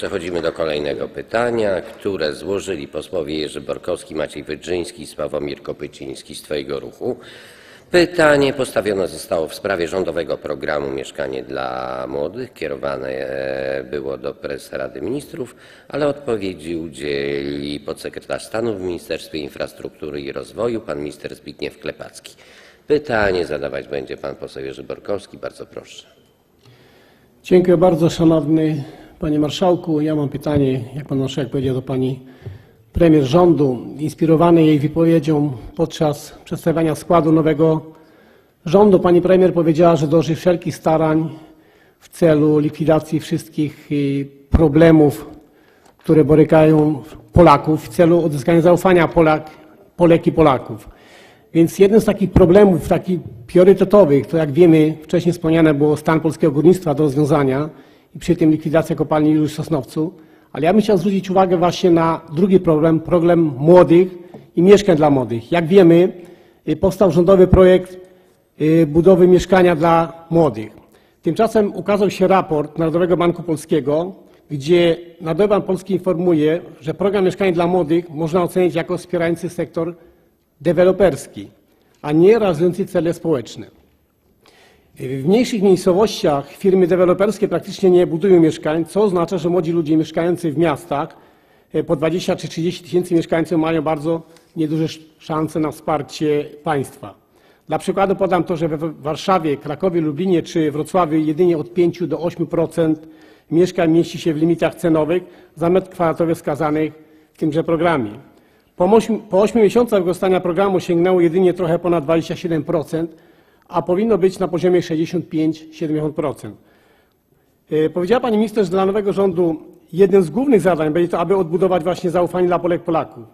przechodzimy do kolejnego pytania, które złożyli posłowie Jerzy Borkowski, Maciej Wydrzyński i Sławomir Kopyciński z Twojego ruchu. Pytanie postawione zostało w sprawie rządowego programu Mieszkanie dla Młodych. Kierowane e, było do prezesa Rady Ministrów, ale odpowiedzi udzieli podsekretarz stanu w Ministerstwie Infrastruktury i Rozwoju, pan minister Zbigniew Klepacki. Pytanie zadawać będzie pan poseł Jerzy Borkowski. Bardzo proszę. Dziękuję bardzo, szanowny panie marszałku. Ja mam pytanie, jak pan marszałek powiedział, do pani premier rządu, inspirowany jej wypowiedzią podczas przedstawiania składu nowego rządu. Pani premier powiedziała, że dąży wszelkich starań w celu likwidacji wszystkich y, problemów, które borykają Polaków, w celu odzyskania zaufania Polak, Polek i Polaków. Więc jeden z takich problemów, takich priorytetowych, to jak wiemy, wcześniej wspomniane było stan polskiego górnictwa do rozwiązania i przy tym likwidacja kopalni Juliusz Sosnowcu. Ale ja bym chciał zwrócić uwagę właśnie na drugi problem, problem młodych i mieszkań dla młodych. Jak wiemy, y, powstał rządowy projekt y, budowy mieszkania dla młodych. Tymczasem ukazał się raport Narodowego Banku Polskiego, gdzie Narodowy Bank Polski informuje, że program Mieszkanie dla Młodych można ocenić jako wspierający sektor deweloperski, a nie realizujący cele społeczne. W mniejszych miejscowościach firmy deweloperskie praktycznie nie budują mieszkań, co oznacza, że młodzi ludzie mieszkający w miastach e, po 20 czy 30 tysięcy mieszkańców mają bardzo nieduże szanse na wsparcie państwa. Dla przykładu podam to, że we Warszawie, Krakowie, Lublinie czy Wrocławiu jedynie od 5 do 8% mieszkań mieści się w limitach cenowych za metr kwadratowy wskazanych w tymże programie. Po 8, po 8 miesiącach wykorzystania programu sięgnęło jedynie trochę ponad 27%, a powinno być na poziomie 65-70%. E, Powiedziała Pani Minister, że dla nowego rządu jednym z głównych zadań będzie to, aby odbudować właśnie zaufanie dla Polek Polaków.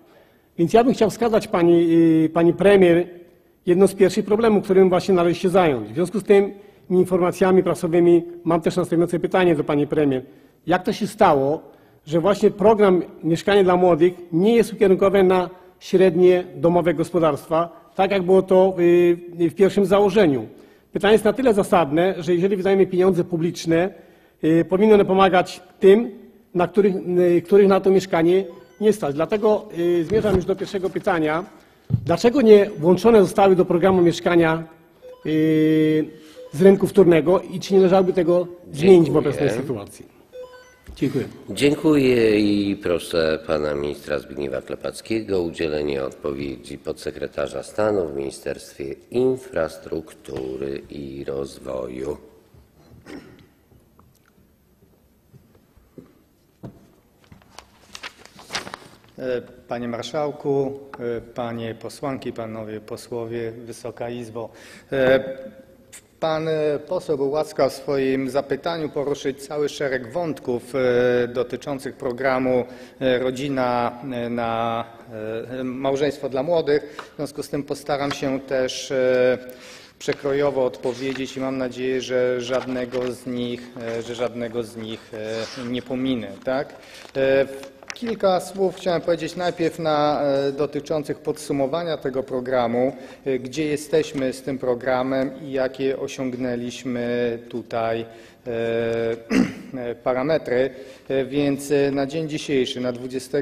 Więc ja bym chciał wskazać Pani, y, Pani Premier jedno z pierwszych problemów, którym właśnie należy się zająć. W związku z tymi informacjami prasowymi mam też następujące pytanie do Pani Premier. Jak to się stało, że właśnie program Mieszkanie dla Młodych nie jest ukierunkowy na średnie domowe gospodarstwa, tak jak było to y, w pierwszym założeniu. Pytanie jest na tyle zasadne, że jeżeli wydajemy pieniądze publiczne, y, powinny one pomagać tym, na których, y, których na to mieszkanie nie stać. Dlatego zmierzam już do pierwszego pytania. Dlaczego nie włączone zostały do programu mieszkania z rynku wtórnego i czy nie należałoby tego zmienić w obecnej Dziękuję. sytuacji? Dziękuję. Dziękuję i proszę pana ministra Zbigniewa Klepackiego o udzielenie odpowiedzi podsekretarza stanu w Ministerstwie Infrastruktury i Rozwoju. Panie Marszałku, Panie Posłanki, Panowie Posłowie, Wysoka Izbo. Pan e, poseł był łaskaw w swoim zapytaniu poruszyć cały szereg wątków e, dotyczących programu e, Rodzina na Małżeństwo dla Młodych. W związku z tym postaram się też przekrojowo odpowiedzieć i mam nadzieję, że żadnego z nich, że żadnego z nich nie pominę. Tak? Kilka słów chciałem powiedzieć najpierw na e, dotyczących podsumowania tego programu, e, gdzie jesteśmy z tym programem i jakie osiągnęliśmy tutaj e, parametry. Więc na dzień dzisiejszy, na 20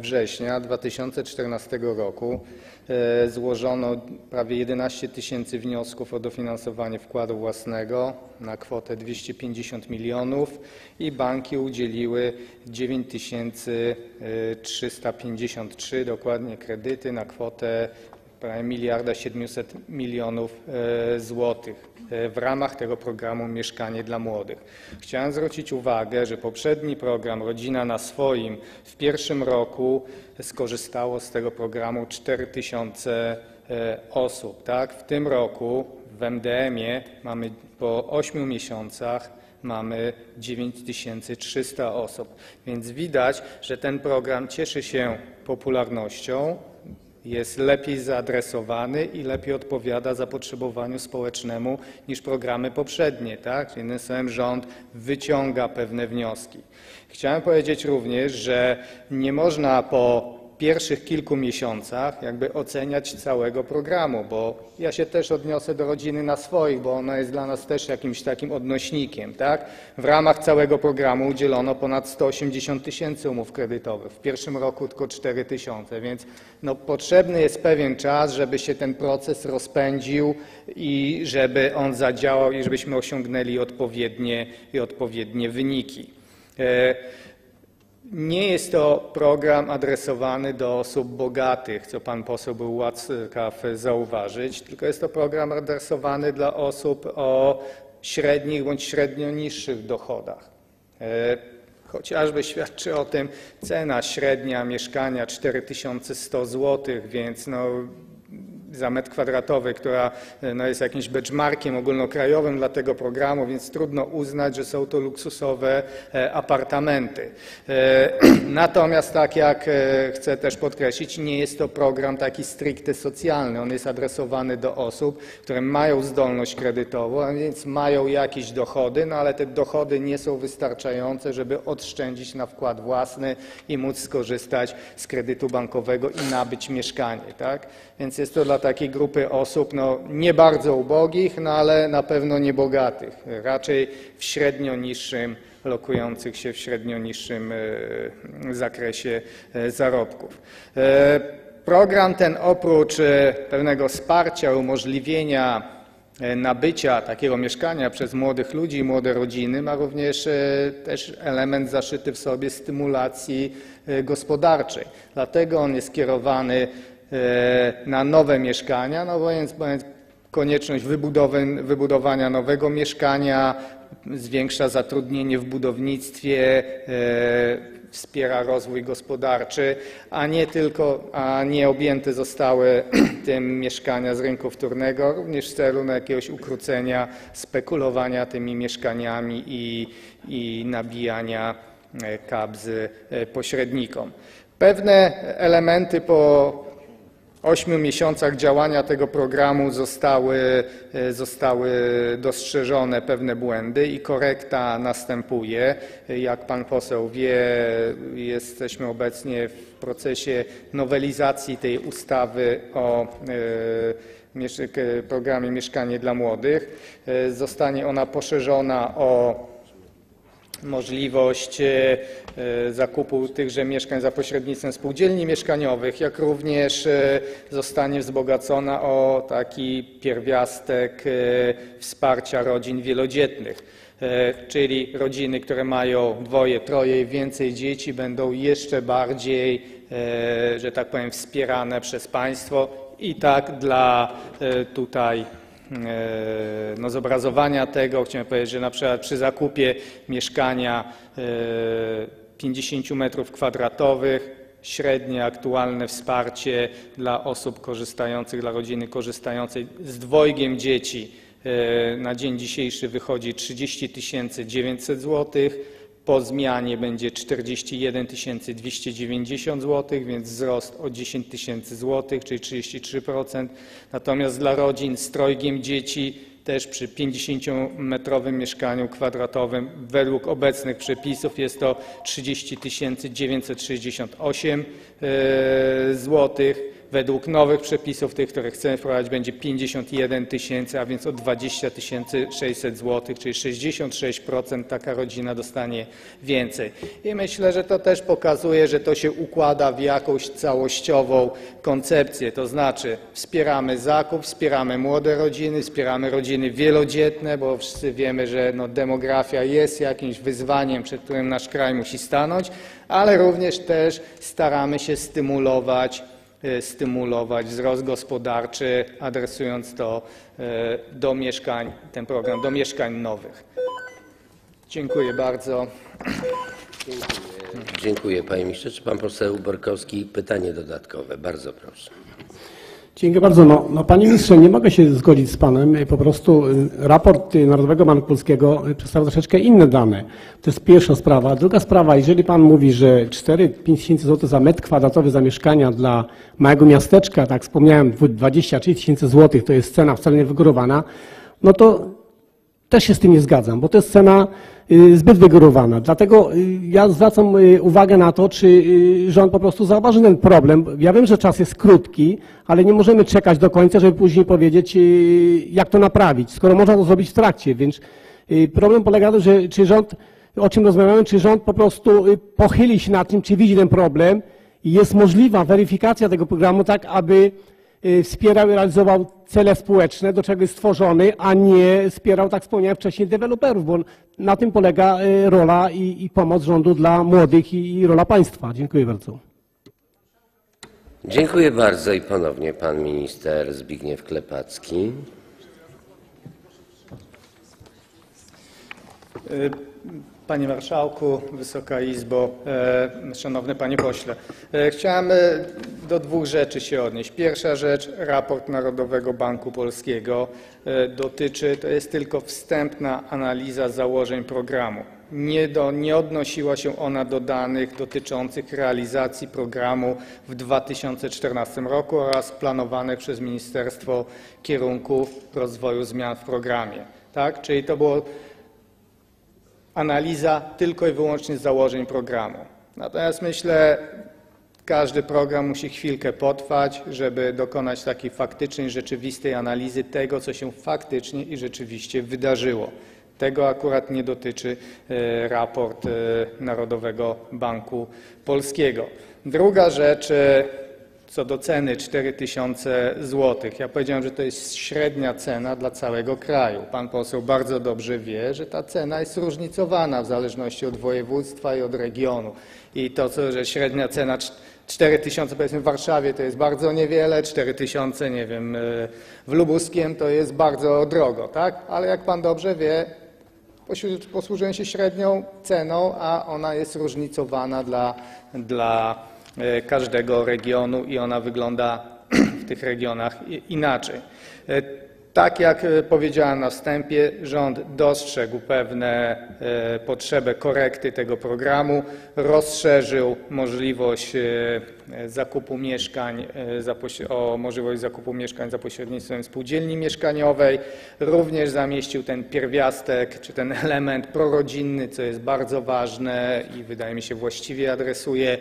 września 2014 roku złożono prawie 11 tysięcy wniosków o dofinansowanie wkładu własnego na kwotę 250 milionów i banki udzieliły 9353 dokładnie kredyty na kwotę prawie miliarda 700 milionów e, złotych e, w ramach tego programu Mieszkanie dla Młodych. Chciałem zwrócić uwagę, że poprzedni program Rodzina na swoim w pierwszym roku skorzystało z tego programu 4 tysiące e, osób. Tak? W tym roku w MDM-ie mamy po 8 miesiącach mamy 9300 osób. Więc widać, że ten program cieszy się popularnością, jest lepiej zaadresowany i lepiej odpowiada zapotrzebowaniu społecznemu niż programy poprzednie. Tak? Jednym słowem rząd wyciąga pewne wnioski. Chciałem powiedzieć również, że nie można po pierwszych kilku miesiącach jakby oceniać całego programu, bo ja się też odniosę do rodziny na swoich, bo ona jest dla nas też jakimś takim odnośnikiem. Tak? W ramach całego programu udzielono ponad 180 tysięcy umów kredytowych, w pierwszym roku tylko 4 tysiące, więc no, potrzebny jest pewien czas, żeby się ten proces rozpędził i żeby on zadziałał i żebyśmy osiągnęli odpowiednie, i odpowiednie wyniki. Nie jest to program adresowany do osób bogatych, co pan poseł był łaskaw zauważyć, tylko jest to program adresowany dla osób o średnich bądź średnio niższych dochodach. E, Chociażby świadczy o tym cena średnia mieszkania 4100 zł, więc no, za metr kwadratowy, która no, jest jakimś benchmarkiem ogólnokrajowym dla tego programu, więc trudno uznać, że są to luksusowe e, apartamenty. E, Natomiast, tak jak e, chcę też podkreślić, nie jest to program taki stricte socjalny. On jest adresowany do osób, które mają zdolność kredytową, a więc mają jakieś dochody, no ale te dochody nie są wystarczające, żeby odszczędzić na wkład własny i móc skorzystać z kredytu bankowego i nabyć mieszkanie. Tak? Więc jest to dla takiej grupy osób no, nie bardzo ubogich, no ale na pewno niebogatych, raczej w średnio niższym, lokujących się w średnio niższym e, zakresie e, zarobków. E, Program ten oprócz pewnego wsparcia, umożliwienia nabycia takiego mieszkania przez młodych ludzi i młode rodziny ma również też element zaszyty w sobie stymulacji gospodarczej. Dlatego on jest kierowany e, na nowe mieszkania, no więc, konieczność wybudowy, wybudowania nowego mieszkania zwiększa zatrudnienie w budownictwie, e, wspiera rozwój gospodarczy, a nie tylko, a nie objęte zostały tym mieszkania z rynku wtórnego, również w celu no, jakiegoś ukrócenia spekulowania tymi mieszkaniami i, i nabijania e, kabzy e, pośrednikom. Pewne elementy po ośmiu miesiącach działania tego programu zostały, e, zostały dostrzeżone pewne błędy i korekta następuje. Jak pan poseł wie, jesteśmy obecnie w procesie nowelizacji tej ustawy o e, programie Mieszkanie dla Młodych. E, Zostanie ona poszerzona o możliwość e, e, zakupu tychże mieszkań za pośrednictwem spółdzielni mieszkaniowych, jak również e, zostanie wzbogacona o taki pierwiastek wsparcia rodzin wielodzietnych. Czyli rodziny, które mają dwoje, troje i więcej dzieci, będą jeszcze bardziej, że tak powiem, wspierane przez państwo i tak dla tutaj no, zobrazowania tego chciałem powiedzieć, że na przykład przy zakupie mieszkania e, 50 metrów kwadratowych średnie aktualne wsparcie dla osób korzystających, dla rodziny korzystającej z dwojgiem dzieci e, na dzień dzisiejszy wychodzi 30 900 złotych. Po zmianie będzie 41 290 zł, więc wzrost o 10 tysięcy złotych, czyli 33%. Natomiast dla rodzin z trojgiem dzieci też przy 50-metrowym mieszkaniu kwadratowym według obecnych przepisów jest to 30 968 złotych. Według nowych przepisów, tych, które chcemy wprowadzić, będzie 51 tysięcy, a więc o 20 600 zł, czyli 66% taka rodzina dostanie więcej. I myślę, że to też pokazuje, że to się układa w jakąś całościową koncepcję, to znaczy wspieramy zakup, wspieramy młode rodziny, wspieramy rodziny wielodzietne, bo wszyscy wiemy, że no, demografia jest jakimś wyzwaniem, przed którym nasz kraj musi stanąć, ale również też staramy się stymulować stymulować wzrost gospodarczy, adresując to e, do mieszkań, ten program do mieszkań nowych. Dziękuję bardzo. Dziękuję panie ministrze. Czy pan poseł Borkowski pytanie dodatkowe? Bardzo proszę. Dziękuję bardzo. No, no, panie ministrze, nie mogę się zgodzić z panem. Po prostu y, raport Narodowego Banku Polskiego y, przedstawia troszeczkę inne dane. To jest pierwsza sprawa. Druga sprawa, jeżeli pan mówi, że 4-5 tysięcy złotych za metr kwadratowy zamieszkania dla małego miasteczka, tak wspomniałem, 20-30 tysięcy złotych to jest cena wcale nie wygórowana, no to też się z tym nie zgadzam, bo to jest cena y, zbyt wygórowana. Dlatego y, ja zwracam y, uwagę na to, czy rząd po prostu zauważy ten problem. Ja wiem, że czas jest krótki, ale nie możemy czekać do końca, żeby później powiedzieć, jak to naprawić, skoro można to zrobić w trakcie. Więc problem polega na tym, że czy rząd, o czym rozmawiamy, czy rząd po prostu pochyli się nad tym, czy widzi ten problem i jest możliwa weryfikacja tego programu tak, aby wspierał i realizował cele społeczne, do czego jest stworzony, a nie wspierał, tak wspomniałem wcześniej, deweloperów, bo na tym polega y, rola i, i pomoc rządu dla młodych i, i rola państwa. Dziękuję bardzo. Dziękuję bardzo i ponownie pan minister Zbigniew Klepacki. Panie Marszałku, Wysoka Izbo, Szanowny Panie Pośle. Chciałem do dwóch rzeczy się odnieść. Pierwsza rzecz, raport Narodowego Banku Polskiego e, dotyczy, to jest tylko wstępna analiza założeń programu. Nie, do, nie odnosiła się ona do danych dotyczących realizacji programu w 2014 roku oraz planowanych przez Ministerstwo kierunków rozwoju zmian w programie. Tak? Czyli to było analiza tylko i wyłącznie założeń programu. Natomiast myślę, każdy program musi chwilkę potrwać, żeby dokonać takiej faktycznej, rzeczywistej analizy tego, co się faktycznie i rzeczywiście wydarzyło. Tego akurat nie dotyczy e, raport e, Narodowego Banku Polskiego. Druga rzecz, e, co do ceny 4000 zł. Ja powiedziałem, że to jest średnia cena dla całego kraju. Pan poseł bardzo dobrze wie, że ta cena jest różnicowana w zależności od województwa i od regionu. I to, co, że średnia cena 4000 powiedzmy w Warszawie to jest bardzo niewiele, 4000 nie wiem y, w Lubuskiem to jest bardzo drogo, tak? Ale jak pan dobrze wie, posłużyłem się średnią ceną, a ona jest różnicowana dla, dla e, każdego regionu i ona wygląda w tych regionach inaczej. Tak jak e, powiedziałem na wstępie, rząd dostrzegł pewne e, potrzebę korekty tego programu, rozszerzył możliwość e, zakupu mieszkań o możliwość zakupu mieszkań za pośrednictwem spółdzielni mieszkaniowej, również zamieścił ten pierwiastek czy ten element prorodzinny, co jest bardzo ważne i wydaje mi się właściwie adresuje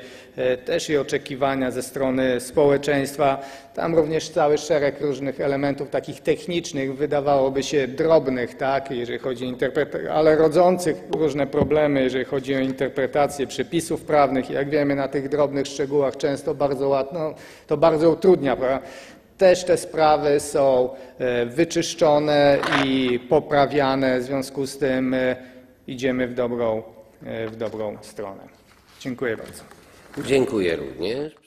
też i oczekiwania ze strony społeczeństwa. Tam również cały szereg różnych elementów takich technicznych, wydawałoby się drobnych, tak, jeżeli chodzi o interpretację, ale rodzących różne problemy, jeżeli chodzi o interpretację przepisów prawnych. Jak wiemy, na tych drobnych szczegółach często bardzo łatwo, to bardzo utrudnia. Prawda? Też te sprawy są e, wyczyszczone i poprawiane, w związku z tym e, idziemy w dobrą, e, w dobrą stronę. Dziękuję bardzo. Dziękuję również.